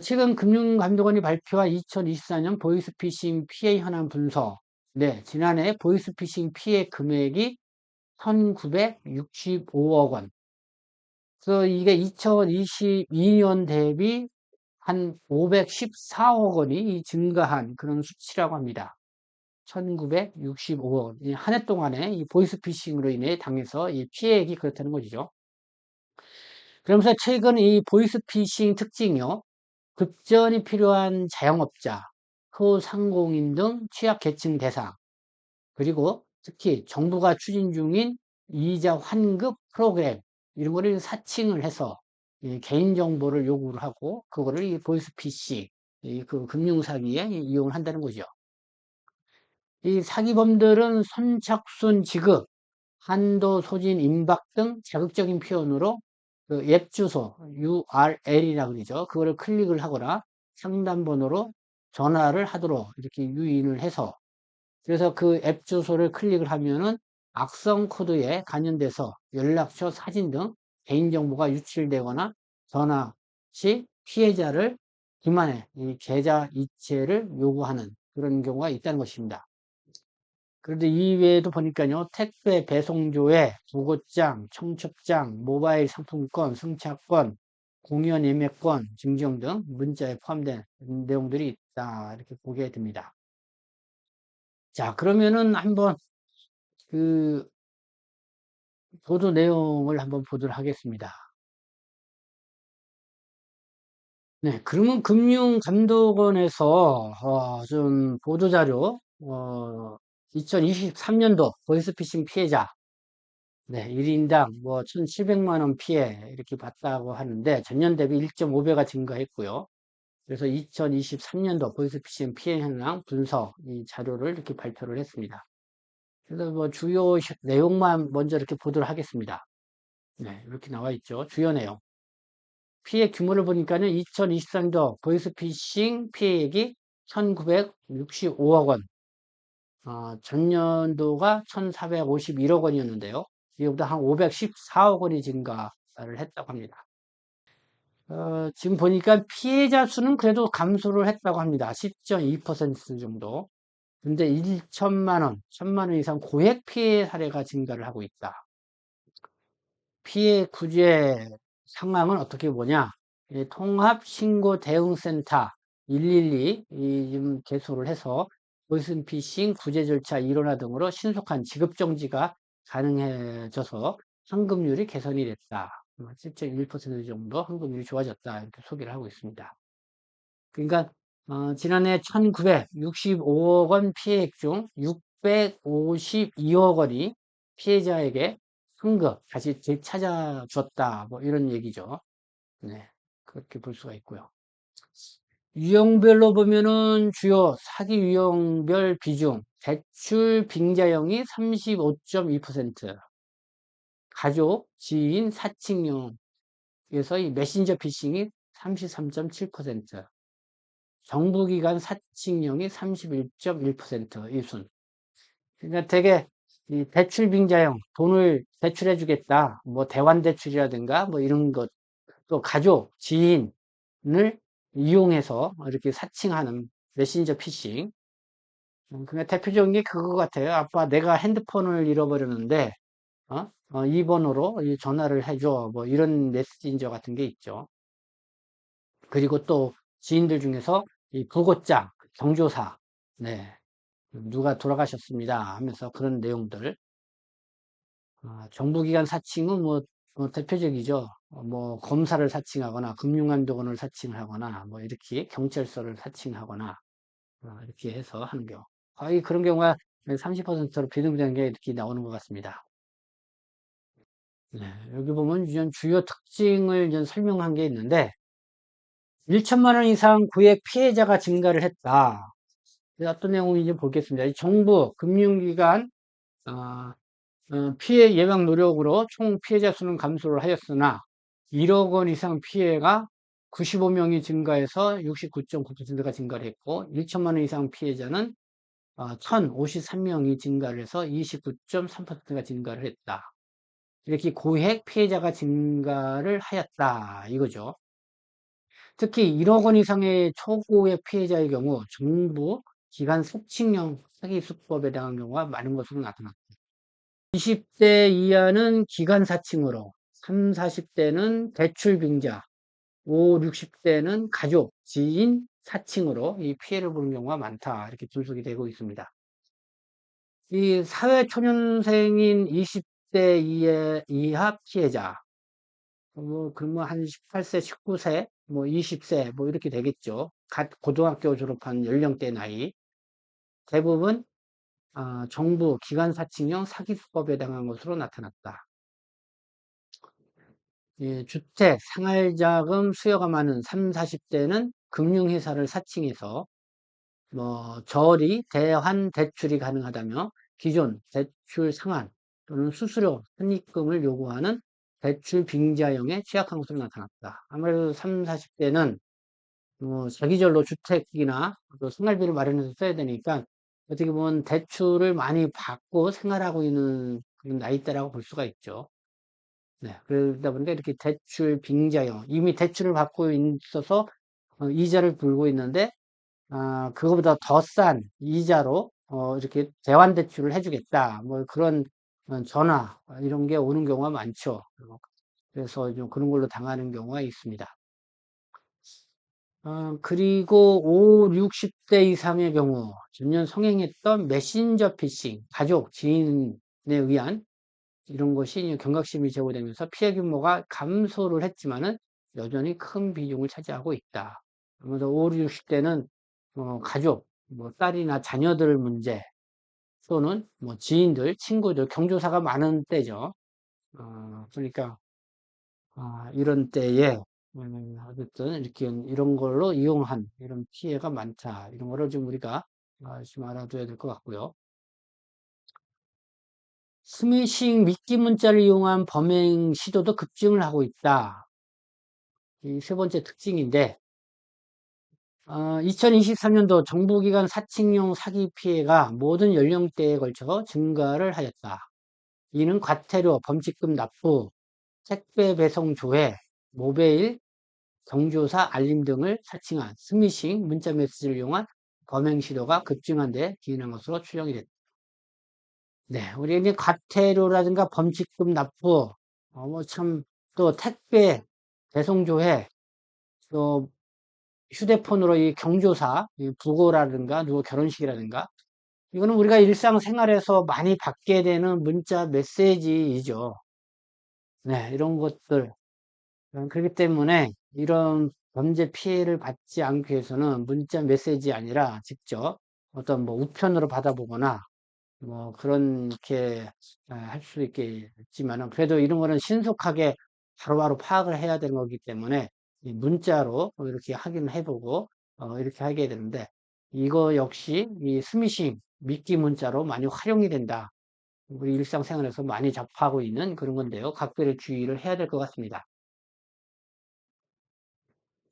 최근 금융감독원이 발표한 2024년 보이스피싱 피해 현황 분석. 네, 지난해 보이스피싱 피해 금액이 1965억 원. 그래서 이게 2022년 대비 한 514억 원이 증가한 그런 수치라고 합니다. 1965억 원. 한 해 동안에 이 보이스피싱으로 인해 당해서 이 피해액이 그렇다는 것이죠. 그러면서 최근 이 보이스피싱 특징이요. 급전이 필요한 자영업자, 소상공인 등 취약계층 대상, 그리고 특히 정부가 추진 중인 이자 환급 프로그램, 이런 거를 사칭을 해서 개인정보를 요구를 하고, 그거를 이 보이스피싱, 그 금융사기에 이용을 한다는 거죠. 이 사기범들은 선착순 지급, 한도 소진 임박 등 자극적인 표현으로 그 앱 주소 URL이라고 그러죠. 그거를 클릭을 하거나 상담 번호로 전화를 하도록 이렇게 유인을 해서 그래서 그 앱 주소를 클릭을 하면은 악성 코드에 관련돼서 연락처, 사진 등 개인정보가 유출되거나 전화 시 피해자를 기만해 이 계좌 이체를 요구하는 그런 경우가 있다는 것입니다. 그런데 이외에도 보니까요, 택배 배송조에 부고장, 청첩장, 모바일 상품권, 승차권, 공연 예매권 증정 등 문자에 포함된 내용들이 있다. 이렇게 보게 됩니다. 자, 그러면은 한번 그 보도 내용을 한번 보도록 하겠습니다. 네, 그러면 금융감독원에서 어, 좀 보도자료 어, 2023년도 보이스피싱 피해자 네, 1인당 뭐 1,700만 원 피해 이렇게 봤다고 하는데 전년 대비 1.5배가 증가했고요. 그래서 2023년도 보이스피싱 피해 현황 분석 이 자료를 이렇게 발표를 했습니다. 그래서 뭐 주요 내용만 먼저 이렇게 보도록 하겠습니다. 네, 이렇게 나와 있죠. 주요 내용. 피해 규모를 보니까는 2023년도 보이스피싱 피해액이 1965억 원, 어, 전년도가 1451억 원이었는데요. 이거보다 한 514억 원이 증가를 했다고 합니다. 어, 지금 보니까 피해자 수는 그래도 감소를 했다고 합니다. 10.2% 정도. 근데 1천만 원, 1천만 원 이상 고액 피해 사례가 증가를 하고 있다. 피해 구제 상황은 어떻게 보냐? 통합신고대응센터 112 지금 개소를 해서 보이스피싱 구제 절차 일원화 등으로 신속한 지급 정지가 가능해져서 환급률이 개선이 됐다. 7.1% 정도 환급률이 좋아졌다. 이렇게 소개를 하고 있습니다. 그러니까 어, 지난해 1965억 원 피해액 중 652억 원이 피해자에게 환급 다시 되찾아줬다. 뭐 이런 얘기죠. 네, 그렇게 볼 수가 있고요. 유형별로 보면은 주요 사기 유형별 비중 대출 빙자형이 35.2% 가족, 지인, 사칭용에서 이 메신저 피싱이 33.7% 정부기관 사칭용이 31.1% 이순. 그러니까 되게 이 대출 빙자형 돈을 대출해 주겠다 뭐 대환 대출이라든가 뭐 이런 것 또 가족, 지인을 이용해서 이렇게 사칭하는 메신저 피싱. 음, 그냥 대표적인 게 그거 같아요. 아빠, 내가 핸드폰을 잃어버렸는데, 어? 어, 이 번호로 전화를 해줘. 뭐 이런 메신저 같은 게 있죠. 그리고 또 지인들 중에서 이 부고장, 경조사, 네. 누가 돌아가셨습니다. 하면서 그런 내용들. 어, 정부기관 사칭은 뭐, 뭐 대표적이죠. 어, 뭐 검사를 사칭하거나 금융감독원을 사칭하거나 뭐 이렇게 경찰서를 사칭하거나 어, 이렇게 해서 하는 경우 거의 그런 경우가 30%로 비등비등한 게 이렇게 나오는 것 같습니다. 네, 여기 보면 이전 주요 특징을 이제 설명한 게 있는데 1천만 원 이상 구액 피해자가 증가를 했다. 어떤 내용인지 보겠습니다. 정부, 금융기관, 어, 어, 피해 예방 노력으로 총 피해자 수는 감소를 하였으나 1억 원 이상 피해가 95명이 증가해서 69.9%가 증가를 했고 1천만 원 이상 피해자는 1053명이 어, 증가를 해서 29.3%가 증가를 했다. 이렇게 고액 피해자가 증가를 하였다 이거죠. 특히 1억 원 이상의 초고액 피해자의 경우 정부 기관 속칭형 사기 수법에 대한 경우가 많은 것으로 나타났다. 20대 이하는 기관 사칭으로, 3, 40대는 대출 빙자, 5, 60대는 가족, 지인 사칭으로 이 피해를 보는 경우가 많다. 이렇게 분석이 되고 있습니다. 이 사회 초년생인 20대 이하, 이하 피해자, 뭐, 그러면 한 18세, 19세, 뭐 20세, 뭐 이렇게 되겠죠. 갓 고등학교 졸업한 연령대 나이. 대부분, 아, 정부 기관 사칭형 사기 수법에 해당한 것으로 나타났다. 예, 주택, 생활자금 수요가 많은 3, 40대는 금융회사를 사칭해서 뭐 저리 대환 대출이 가능하다며 기존 대출 상환 또는 수수료 선입금을 요구하는 대출 빙자형에 취약한 것으로 나타났다. 아무래도 3, 40대는 뭐 자기절로 주택이나 또 생활비를 마련해서 써야 되니까 어떻게 보면 대출을 많이 받고 생활하고 있는 그런 나이대라고 볼 수가 있죠. 네, 그러다 보니까 이렇게 대출 빙자형, 이미 대출을 받고 있어서 어, 이자를 불고 있는데 아, 그거보다 더 싼 이자로 어, 이렇게 대환 대출을 해주겠다. 뭐 그런 어, 전화 이런 게 오는 경우가 많죠. 그래서 좀 그런 걸로 당하는 경우가 있습니다. 어, 그리고 5, 60대 이상의 경우 전년 성행했던 메신저 피싱, 가족, 지인에 의한 이런 것이 경각심이 제고되면서 피해 규모가 감소를 했지만은 여전히 큰 비중을 차지하고 있다. 그러면서 5, 60대는 어, 가족, 뭐 딸이나 자녀들 문제 또는 뭐 지인들, 친구들, 경조사가 많은 때죠. 어, 그러니까 아, 이런 때에 음, 어쨌든 이렇게 이런 걸로 이용한 이런 피해가 많다. 이런 거를 좀 우리가 아, 좀 알아둬야 될 것 같고요. 스미싱 미끼 문자를 이용한 범행 시도도 급증을 하고 있다. 이 세 번째 특징인데 어, 2023년도 정부기관 사칭용 사기 피해가 모든 연령대에 걸쳐 증가를 하였다. 이는 과태료, 범칙금 납부, 택배 배송 조회, 모베일, 경조사 알림 등을 사칭한 스미싱 문자 메시지를 이용한 범행 시도가 급증한 데 기인한 것으로 추정이 됐다. 네, 우리 이제 과태료라든가 범칙금 납부, 어, 뭐 참, 또 택배 배송 조회, 또 휴대폰으로 이 경조사, 이 부고라든가 누구 결혼식이라든가 이거는 우리가 일상생활에서 많이 받게 되는 문자 메시지이죠. 네, 이런 것들. 어, 그렇기 때문에 이런 범죄 피해를 받지 않기 위해서는 문자 메시지 아니라 직접 어떤 뭐 우편으로 받아보거나 뭐 그렇게 아, 할수 있겠지만은 그래도 이런 거는 신속하게 바로바로 파악을 해야 되는 거기 때문에 문자로 이렇게 확인을 해보고 어, 이렇게 하게 되는데 이거 역시 이 스미싱 미끼 문자로 많이 활용이 된다. 우리 일상생활에서 많이 접하고 있는 그런 건데요. 각별의 주의를 해야 될 것 같습니다.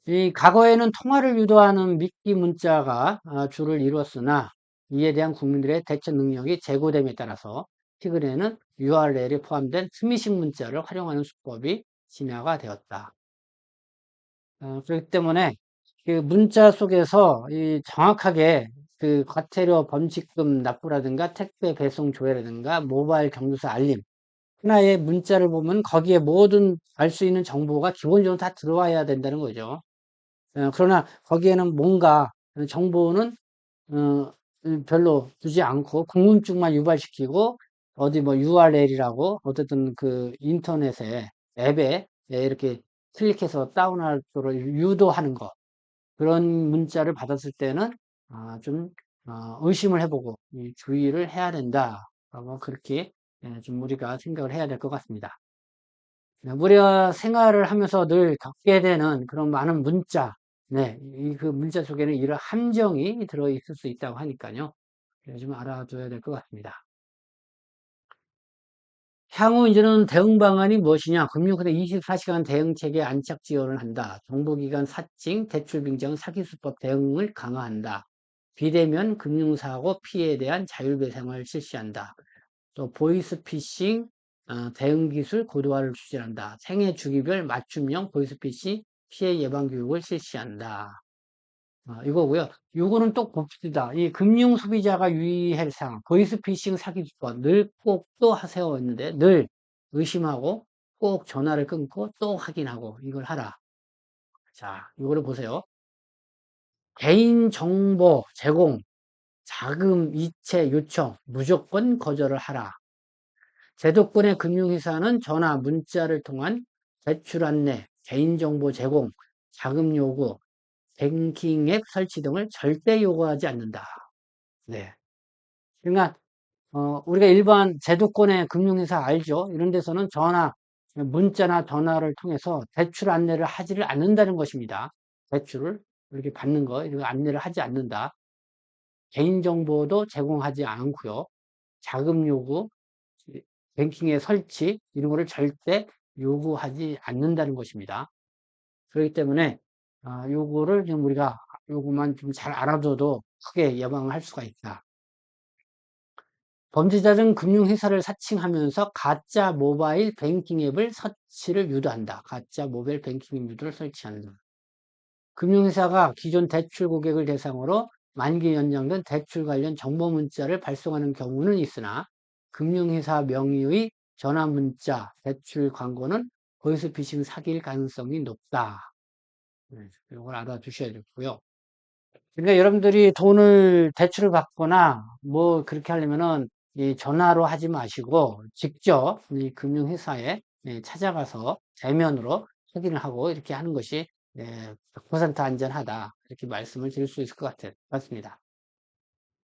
이 과거에는 통화를 유도하는 미끼 문자가 아, 주를 이루었으나 이에 대한 국민들의 대처 능력이 제고됨에 따라서 최근에는 URL이 포함된 스미싱 문자를 활용하는 수법이 진화가 되었다. 어, 그렇기 때문에 그 문자 속에서 이 정확하게 그 과태료 범칙금 납부라든가 택배 배송 조회라든가 모바일 경로사 알림 하나의 문자를 보면 거기에 모든 알 수 있는 정보가 기본적으로 다 들어와야 된다는 거죠. 어, 그러나 거기에는 뭔가 정보는 어, 별로 두지 않고 궁금증만 유발시키고 어디 뭐 URL이라고 어쨌든 그 인터넷에 앱에 이렇게 클릭해서 다운하도록 유도하는 것 그런 문자를 받았을 때는 아, 좀 어, 의심을 해보고 주의를 해야 된다. 라고 그렇게 예, 좀 우리가 생각을 해야 될 것 같습니다. 네, 우리가 생활을 하면서 늘 겪게 되는 그런 많은 문자, 네, 이 그 문자 속에는 이런 함정이 들어있을 수 있다고 하니까요. 좀 알아둬야 될 것 같습니다. 향후 이제는 대응 방안이 무엇이냐? 금융카드 24시간 대응 체계 안착 지원을 한다. 정보기관 사칭, 대출 빙정, 사기 수법 대응을 강화한다. 비대면 금융사고 피해에 대한 자율배상을 실시한다. 또 보이스피싱 어, 대응 기술 고도화를 추진한다. 생애 주기별 맞춤형 보이스피싱 피해 예방 교육을 실시한다. 어, 이거고요. 요거는 또 봅시다. 이 금융 소비자가 유의할 사항, 보이스피싱 사기 수법 늘꼭 또 하세요 했는데 늘 의심하고 꼭 전화를 끊고 또 확인하고 이걸 하라. 자, 이거를 보세요. 개인 정보 제공, 자금 이체 요청 무조건 거절을 하라. 제도권의 금융회사는 전화, 문자를 통한 대출 안내, 개인정보 제공, 자금 요구, 뱅킹 앱 설치 등을 절대 요구하지 않는다. 네. 그러니까 어, 우리가 일반 제도권의 금융회사 알죠? 이런 데서는 전화, 문자나 전화를 통해서 대출 안내를 하지를 않는다는 것입니다. 대출을 이렇게 받는 거, 이런 안내를 하지 않는다. 개인정보도 제공하지 않고요. 자금 요구, 뱅킹의 설치, 이런 거를 절대 요구하지 않는다는 것입니다. 그렇기 때문에 아, 요거를 좀 우리가 요거만 좀 잘 알아둬도 크게 예방할 수가 있다. 범죄자는 금융회사를 사칭하면서 가짜 모바일 뱅킹 앱을 설치를 유도한다. 가짜 모바일 뱅킹 앱을 설치한다. 금융회사가 기존 대출 고객을 대상으로 만기 연장된 대출 관련 정보 문자를 발송하는 경우는 있으나 금융회사 명의의 전화 문자, 대출 광고는 보이스피싱 사기일 가능성이 높다. 네, 이걸 알아두셔야겠고요. 그러니까 여러분들이 돈을 대출을 받거나 뭐 그렇게 하려면은 이 전화로 하지 마시고 직접 이 금융회사에 예, 찾아가서 대면으로 확인을 하고 이렇게 하는 것이 100% 예, 안전하다 이렇게 말씀을 드릴 수 있을 것 같아요. 맞습니다.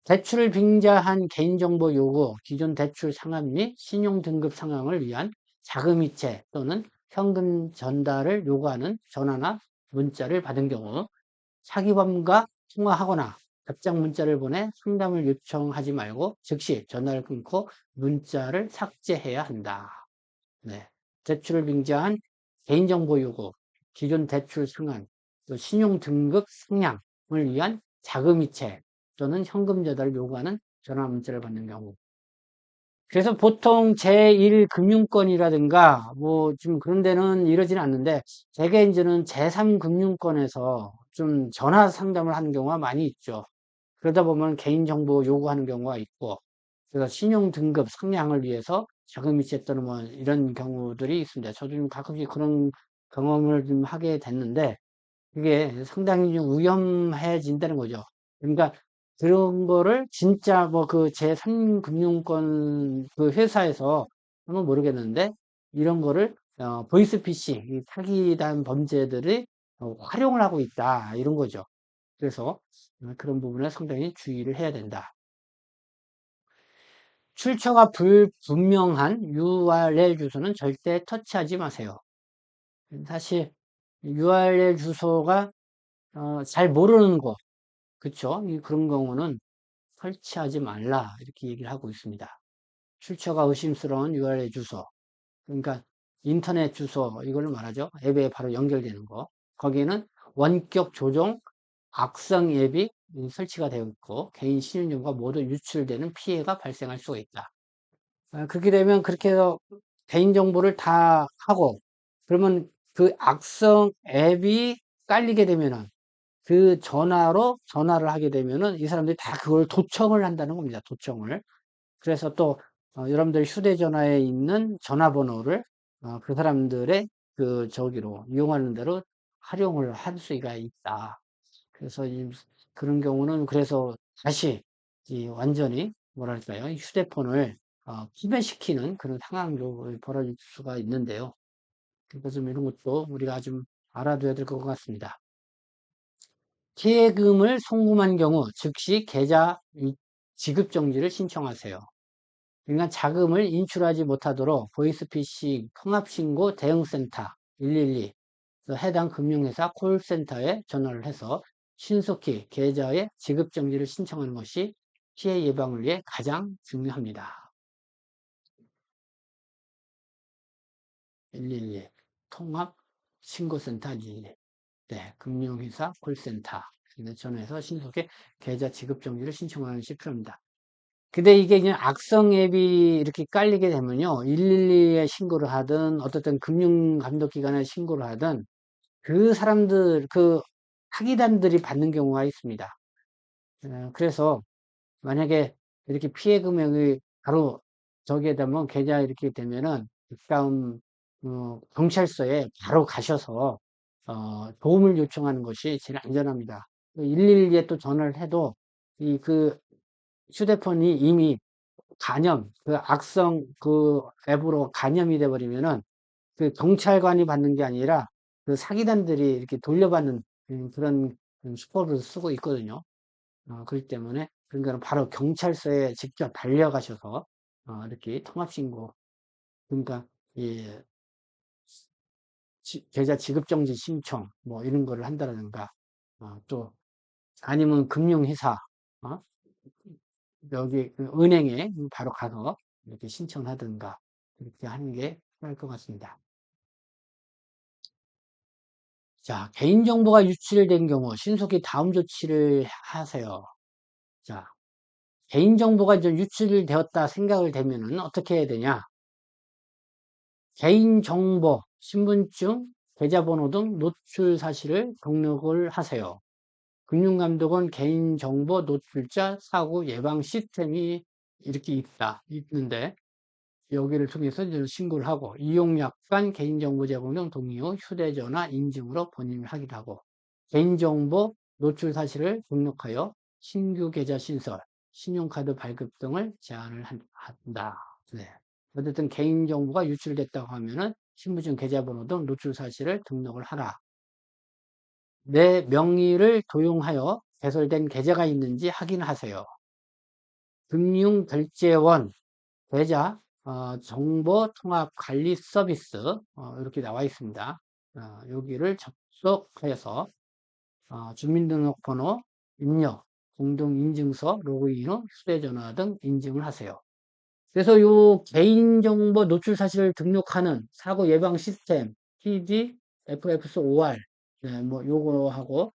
대출을 빙자한 개인정보 요구, 기존 대출 상환 및 신용 등급 상황을 위한 자금이체 또는 현금 전달을 요구하는 전화나 문자를 받은 경우 사기범과 통화하거나 답장 문자를 보내 상담을 요청하지 말고 즉시 전화를 끊고 문자를 삭제해야 한다. 네. 대출을 빙자한 개인정보 요구, 기존 대출 상환, 신용 등급 상향을 위한 자금이체 또는 현금 전달을 요구하는 전화 문자를 받는 경우. 그래서 보통 제1금융권이라든가 뭐좀 그런 데는 이러지는 않는데 대개 이제는 제3금융권에서 좀 전화 상담을 하는 경우가 많이 있죠. 그러다 보면 개인정보 요구하는 경우가 있고 그래서 신용 등급 상향을 위해서 자금 이체 또는 뭐 이런 경우들이 있습니다. 저도 좀 가끔씩 그런 경험을 좀 하게 됐는데 그게 상당히 좀 위험해진다는 거죠. 그러니까 그런 거를 진짜 뭐 그 제3금융권 그 회사에서 한번 모르겠는데 이런 거를 어, 보이스피싱, 사기단 범죄들이 어, 활용을 하고 있다 이런 거죠. 그래서 그런 부분에 상당히 주의를 해야 된다. 출처가 불분명한 URL 주소는 절대 터치하지 마세요. 사실 URL 주소가 어, 잘 모르는 곳, 그쵸? 그런 경우는 설치하지 말라 이렇게 얘기를 하고 있습니다. 출처가 의심스러운 URL 주소, 그러니까 인터넷 주소 이걸 말하죠. 앱에 바로 연결되는 거. 거기에는 원격 조종 악성 앱이 설치가 되어 있고 개인 신용정보가 모두 유출되는 피해가 발생할 수가 있다. 아, 그렇게 되면 그렇게 해서 개인정보를 다 하고 그러면 그 악성 앱이 깔리게 되면은 그 전화로 전화를 하게 되면은 이 사람들이 다 그걸 도청을 한다는 겁니다. 도청을. 그래서 또 어, 여러분들 휴대전화에 있는 전화번호를 어, 그 사람들의 그 저기로 이용하는 대로 활용을 할 수가 있다. 그래서 그런 경우는 그래서 다시 완전히 뭐랄까요 휴대폰을 어, 기변시키는 그런 상황도 벌어질 수가 있는데요. 그래서 좀 이런 것도 우리가 좀 알아둬야 될 것 같습니다. 피해금을 송금한 경우 즉시 계좌 지급 정지를 신청하세요. 그러니까 자금을 인출하지 못하도록 보이스피싱 통합신고 대응센터 112 해당 금융회사 콜센터에 전화를 해서 신속히 계좌의 지급 정지를 신청하는 것이 피해 예방을 위해 가장 중요합니다. 112 통합 신고센터 112 네, 금융회사 콜센터 전화해서 신속히 계좌 지급 정지를 신청하는 필요합니다. 근데 이게 그냥 악성 앱이 이렇게 깔리게 되면요. 112에 신고를 하든 어떻든 금융감독기관에 신고를 하든 그 사람들, 그 사기단들이 받는 경우가 있습니다. 어, 그래서 만약에 이렇게 피해 금액이 바로 저기에 되면 계좌 이렇게 되면은 다음 어, 경찰서에 바로 가셔서 어, 도움을 요청하는 것이 제일 안전합니다. 112에 또 전화를 해도 이 그 휴대폰이 이미 간염, 그 악성 그 앱으로 간염이 돼 버리면은 그 경찰관이 받는 게 아니라 그 사기단들이 이렇게 돌려받는 음, 그런 수법을 쓰고 있거든요. 어, 그렇기 때문에 그러니까 바로 경찰서에 직접 달려가셔서 어, 이렇게 통합신고 그러니까 예, 지, 계좌 지급정지 신청 뭐 이런 거를 한다든가 어, 또 아니면 금융회사 어? 여기 그 은행에 바로 가서 이렇게 신청하든가 이렇게 하는 게 필요할 것 같습니다. 자, 개인정보가 유출된 경우 신속히 다음 조치를 하세요. 자, 개인정보가 이제 유출되었다 생각을 되면은 어떻게 해야 되냐? 개인정보, 신분증, 계좌번호 등 노출 사실을 등록을 하세요. 금융감독은 개인정보 노출자 사고 예방 시스템이 이렇게 있다, 있는데, 여기를 통해서 신고를 하고, 이용약 관 개인정보 제공 등 동의 후 휴대전화 인증으로 본인을 하기도 하고, 개인정보 노출 사실을 등록하여 신규 계좌 신설, 신용카드 발급 등을 제한을 한다. 네. 어쨌든 개인정보가 유출됐다고 하면은 신분증 계좌번호 등 노출 사실을 등록을 하라. 내 명의를 도용하여 개설된 계좌가 있는지 확인하세요. 금융결제원 계좌 어, 정보통합관리 서비스 어, 이렇게 나와 있습니다. 어, 여기를 접속해서 어, 주민등록번호 입력, 공동인증서, 로그인 후 휴대전화 등 인증을 하세요. 그래서 요 개인정보 노출 사실을 등록하는 사고 예방 시스템 PD, FFS5R 네, 뭐 요거 하고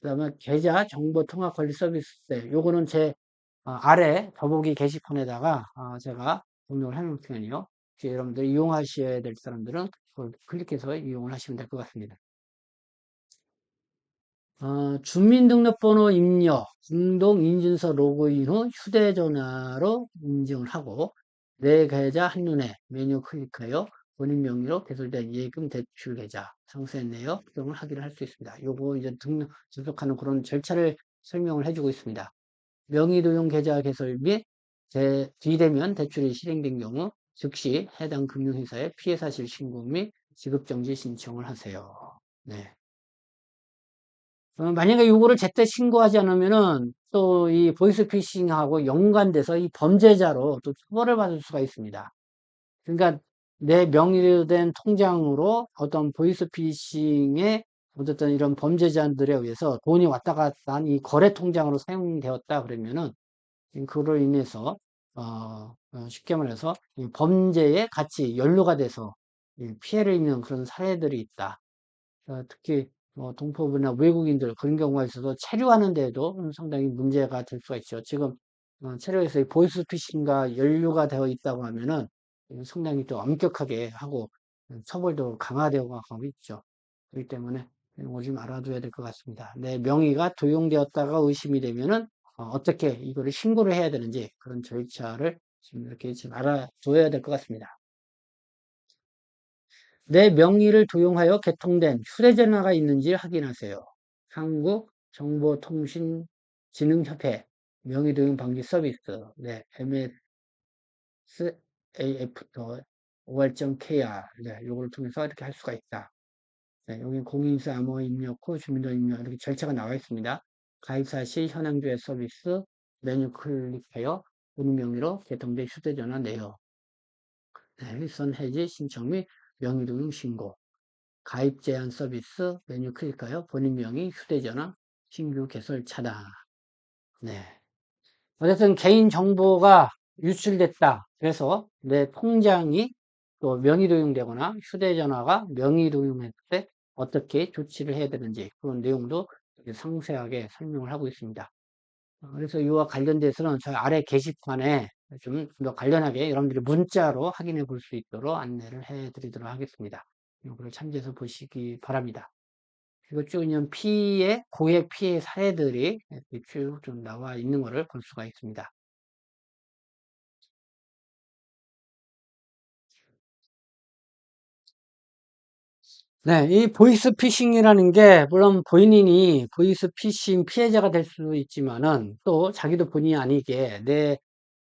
그 다음에 계좌 정보 통합 관리 서비스 요거는 제 어, 아래 더보기 게시판에다가 어, 제가 등록을 하는 편이요. 여러분들 이용하셔야 될 사람들은 그걸 클릭해서 이용을 하시면 될 것 같습니다. 어, 주민등록번호 입력, 공동인증서 로그인 후 휴대전화로 인증을 하고 내 계좌 한눈에 메뉴 클릭하여 본인 명의로 개설된 예금 대출 계좌 상세 내역 등을 확인을 할 수 있습니다. 요거 이제 등록, 접속하는 그런 절차를 설명을 해주고 있습니다. 명의 도용 계좌 개설 및 제, 뒤되면 대출이 실행된 경우 즉시 해당 금융회사에 피해 사실 신고 및 지급정지 신청을 하세요. 네. 어, 만약에 이거를 제때 신고하지 않으면은 또 이 보이스피싱하고 연관돼서 이 범죄자로 또 처벌을 받을 수가 있습니다. 그러니까 내 명의로 된 통장으로 어떤 보이스피싱에 어쨌든 이런 범죄자들에 의해서 돈이 왔다 갔다 한 이 거래 통장으로 사용되었다 그러면은 그로 인해서 어, 어 쉽게 말해서 범죄에 같이 연루가 돼서 피해를 입는 그런 사례들이 있다. 어, 특히 뭐 동포부나 외국인들 그런 경우가 있어서 체류하는 데도 상당히 문제가 될 수가 있죠. 지금 어, 체류에서 보이스피싱과 연루가 되어 있다고 하면은 상당히 또 엄격하게 하고 처벌도 강화되어 가고 있죠. 그렇기 때문에 오좀 알아둬야 될 것 같습니다. 내 명의가 도용되었다가 의심이 되면은 어, 떻게 이거를 신고를 해야 되는지 그런 절차를 지금 이렇게 지금 알아둬야 될 것 같습니다. 내 명의를 도용하여 개통된 휴대전화가 있는지 확인하세요. 한국 정보통신진흥협회 명의도용 방지 서비스 네, MSAF.OR.KR 네, 요거를 통해서 이렇게 할 수가 있다. 네, 여기 공인수 암호 입력 후 주민등록 입력 이렇게 절차가 나와 있습니다. 가입사 시 현황조회 서비스 메뉴 클릭하여 본인 명의로 개통된 휴대전화 내역 네, 일선 해지 신청 및 명의등록 신고, 가입 제한 서비스 메뉴 클릭하여 본인 명의 휴대전화 신규 개설 차단. 네. 어쨌든 개인 정보가 유출됐다. 그래서 내 통장이 또 명의 도용되거나 휴대전화가 명의 도용했을 때 어떻게 조치를 해야 되는지 그런 내용도 상세하게 설명을 하고 있습니다. 그래서 이와 관련돼서는 저희 아래 게시판에 좀 더 관련하게 여러분들이 문자로 확인해 볼 수 있도록 안내를 해 드리도록 하겠습니다. 이거를 참조해서 보시기 바랍니다. 그리고 쭉 있는 피해, 고액 피해 사례들이 쭉 좀 나와 있는 것을 볼 수가 있습니다. 네, 이 보이스 피싱이라는 게 물론 본인이 보이스 피싱 피해자가 될 수도 있지만은 또 자기도 본인이 아니게 내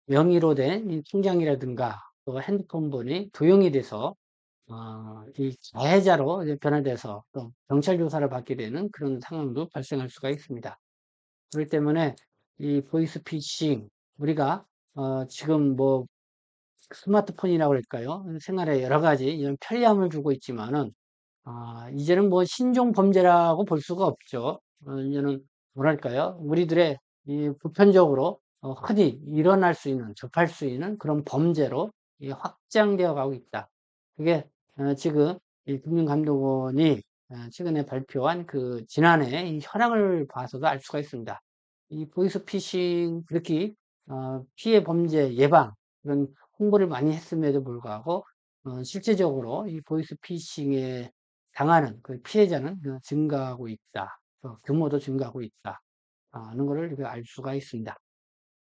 명의로 된이 통장이라든가 또 핸드폰 번호이 도용이 돼서 어, 이 가해자로 변화돼서 또 경찰 조사를 받게 되는 그런 상황도 발생할 수가 있습니다. 그렇기 때문에 이 보이스피싱 우리가 어, 지금 뭐 스마트폰이라고 할까요? 생활에 여러 가지 이런 편리함을 주고 있지만은 아, 이제는 뭐 신종 범죄라고 볼 수가 없죠. 어, 이제는 뭐랄까요? 우리들의 이 보편적으로 어, 흔히 일어날 수 있는, 접할 수 있는 그런 범죄로 이 확장되어 가고 있다. 그게 어, 지금 이 금융감독원이 어, 최근에 발표한 그 지난해 이 현황을 봐서도 알 수가 있습니다. 이 보이스 피싱 그렇게 어, 피해 범죄 예방 그런 홍보를 많이 했음에도 불구하고 어, 실제적으로 이 보이스 피싱에 당하는 그 피해자는 어, 증가하고 있다. 어, 규모도 증가하고 있다. 하는 것을 알 수가 있습니다.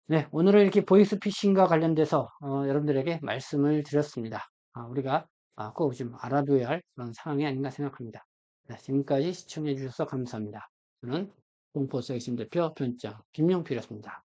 네, 오늘은 이렇게 보이스피싱과 관련돼서 어, 여러분들에게 말씀을 드렸습니다. 아, 우리가 아, 꼭 좀 알아둬야 할 그런 상황이 아닌가 생각합니다. 네, 지금까지 시청해 주셔서 감사합니다. 저는 공포스의 심 대표 편장 김명필이었습니다.